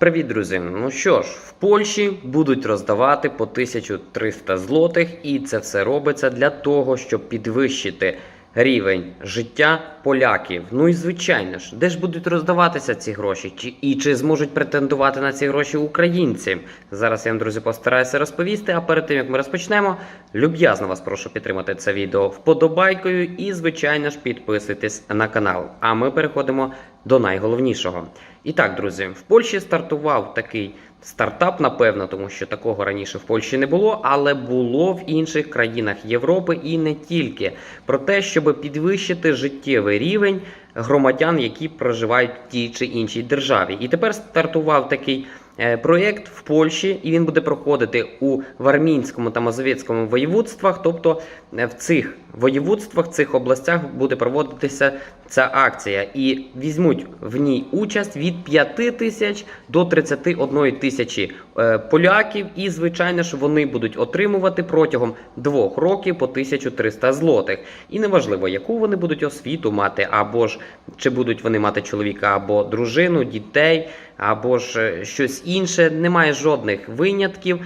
Привіт, друзі! Ну що ж, в Польщі будуть роздавати по 1300 злотих, і це все робиться для того, щоб підвищити рівень життя поляків. Ну і звичайно ж, де ж будуть роздаватися ці гроші? Чи і чи зможуть претендувати на ці гроші українці? Зараз я вам, друзі, постараюся розповісти. А перед тим як ми розпочнемо, люб'язно вас прошу підтримати це відео вподобайкою і, звичайно ж, підписуйтесь на канал. А ми переходимо до найголовнішого. І так, друзі, в Польщі стартував такий стартап, напевно, тому що такого раніше в Польщі не було, але було в інших країнах Європи і не тільки про те, щоб підвищити життєвий рівень громадян, які проживають в тій чи іншій державі. І тепер стартував такий. Е, Проєкт в Польщі, і він буде проходити у Вармінському та Мазовецькому воєводствах.Тобто е, в цих воєводствах, цих областях буде проводитися ця акція, і візьмуть в ній участь від 5 тисяч до 31 тисячі е, поляків. І звичайно ж вони будуть отримувати протягом двох років по 1300 злотих. І неважливо, яку вони будуть освіту мати, або ж чи будуть вони мати чоловіка або дружину, дітей, або ж е, щось інше. Немає жодних винятків.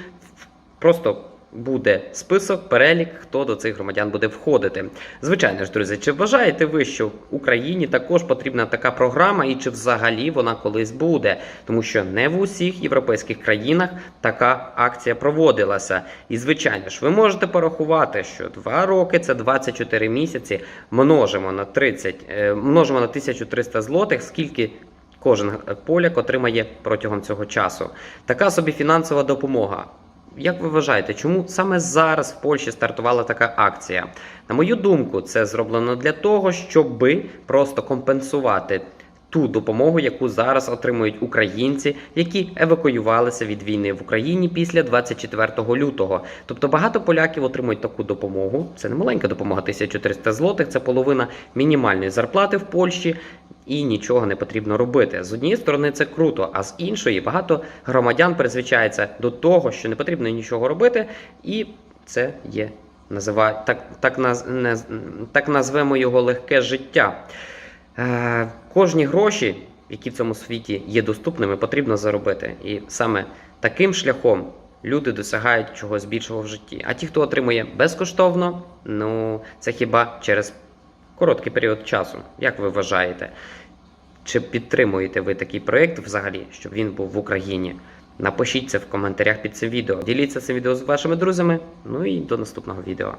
Просто буде список, перелік, хто до цих громадян буде входити. Звичайно ж, друзі, чи вважаєте ви, що Україні також потрібна така програма, і чи взагалі вона колись буде? Тому що не в усіх європейських країнах така акція проводилася. І звичайно ж, ви можете порахувати, що 2 роки це 24 місяці. Множимо на 30, е, множимо на 1300 злотих, скільки кожен поляк отримає протягом цього часу. Така собі фінансова допомога. Як ви вважаєте, чому саме зараз в Польщі стартувала така акція? На мою думку, це зроблено для того, щоб просто компенсувати ту допомогу, яку зараз отримують українці, які евакуювалися від війни в Україні після 24 лютого. Тобто багато поляків отримують таку допомогу. Це не маленька допомога, 1300 злотих, це половина мінімальної зарплати в Польщі. І нічого не потрібно робити. З однієї сторони це круто, а з іншої багато громадян призвичається до того, що не потрібно нічого робити, і це є називає так, так, наз, не, так назвемо його легке життя. Е, кожні гроші, які в цьому світі є доступними, потрібно заробити. І саме таким шляхом люди досягають чогось більшого в житті. А ті, хто отримує безкоштовно, ну це хіба через короткий період часу. Як ви вважаєте? Чи підтримуєте ви такий проєкт взагалі, щоб він був в Україні? Напишіть це в коментарях під цим відео. Діліться цим відео з вашими друзями. Ну і до наступного відео.